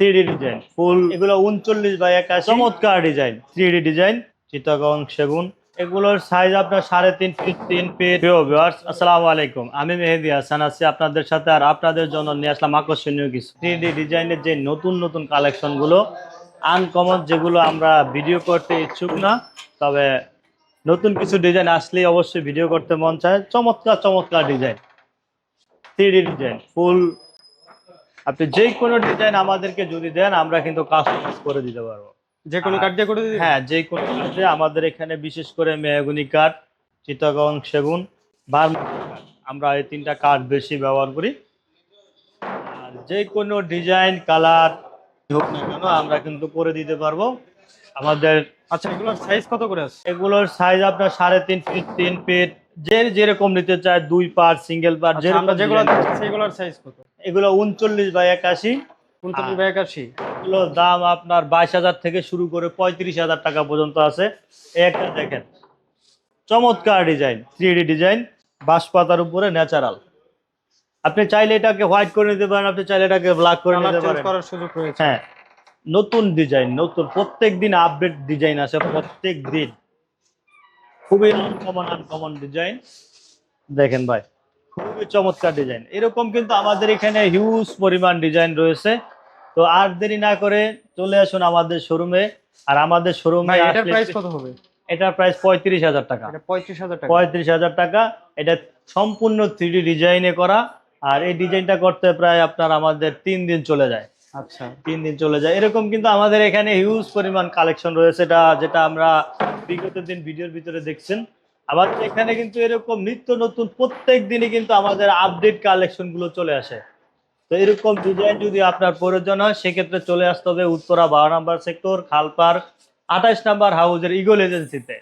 Three design ফুল এগুলো উনচল্লিশ by একাশি। চমৎকার ডিজাইন থ্রি ডিজাইন চিটাগং সেগুন। এগুলোর সাইজ আপনার সাড়ে তিন ফিট তিন ফিট আসসালামু আলাইকুম। আমি মেহেদি হাসান আছি আপনাদের সাথে আর আপনাদের জন্য নিয়ে আসলাম আকর্ষণীয় কিছু। থ্রি ডিজাইনের যে নতুন নতুন কালেকশনগুলো আনকমন যেগুলো আমরা ভিডিও করতে ইচ্ছুক না তবে নতুন কিছু ডিজাইন আসলেই অবশ্যই ভিডিও করতে মন চায়। চমৎকার চমৎকার ডিজাইন থ্রি ডিজাইন ফুল আপনি যে কোনো ডিজাইন আমাদেরকে যদি দেন আমরা কিন্তু কাস্টমাইজ করে দিতে পারব। যে কোনো কাঠ দিয়ে করে হ্যাঁ যে কোনো কাজে আমাদের এখানে বিশেষ করে মেহগুনি কাঠ চিটাগং সেগুন বার্মা কাঠ আমরা এই তিনটা কাঠ বেশি ব্যবহার করি। আর যে কোনো ডিজাইন কালার হোক না কেন আমরা কিন্তু করে দিতে পারব। আমাদের আচ্ছা এগুলোর সাইজ কত করে আছে? এগুলোর সাইজ আপনার সাড়ে তিন ফিট তিন ফিট যে যেরকম নিতে চায় দুই পার্ট সিঙ্গেল আমরা যেগুলো যেগুলো সেগুলোর সাইজ কত? এগুলো উনচল্লিশ বাই একাশি। উনচল্লিশ বাই একাশি। এগুলোর দাম আপনার বাইশ হাজার থেকে শুরু করে পঁয়ত্রিশ হাজার টাকা পর্যন্ত আছে। এই একটা দেখেন চমৎকার ডিজাইন থ্রি ডিজাইন বাঁশপাতার উপরে ন্যাচারাল। আপনি চাইলে এটাকে হোয়াইট করে নিতে পারেন আপনি চাইলে এটাকে ব্ল্যাক করে নিতে পারেন। করার সুযোগ রয়েছে। হ্যাঁ নতুন ডিজাইন নতুন প্রত্যেক দিন আপডেট ডিজাইন আছে প্রত্যেক দিন। খুবই আনকমন আনকমন ডিজাইন। দেখেন ভাই খুবই চমৎকার ডিজাইন এরকম কিন্তু আমাদের এখানে হিউজ পরিমাণ ডিজাইন রয়েছে। তো আর দেরি না করে চলে আসুন আমাদের শোরুমে আর আমাদের শোরুমে এটার প্রাইস কত হবে? এটার প্রাইস পঁয়ত্রিশ হাজার টাকা। পঁয়ত্রিশ হাজার টাকা। পঁয়ত্রিশ হাজার টাকা। এটা সম্পূর্ণ থ্রি ডিজাইনে করা। আর এই ডিজাইনটা করতে প্রায় আপনার আমাদের তিন দিন চলে যায়। আচ্ছা। তিন দিন চলে যায়। এরকম কিন্তু আমাদের এখানে হিউজ পরিমাণ কালেকশন রয়েছে। এটা যেটা আমরা বিগত দিন ভিডিওর ভিতরে দেখছেন। আবার এখানে কিন্তু এরকম নিত্য নতুন প্রত্যেক দিনই কিন্তু আমাদের আপডেট কালেকশনগুলো চলে আসে। তো এরকম ডিজাইন যদি আপনার প্রয়োজন হয়, সেক্ষেত্রে চলে আসতে হবে উত্তরা বারো নাম্বার সেক্টর খালপার আঠাশ নাম্বার হাউজের ইগল এজেন্সিতে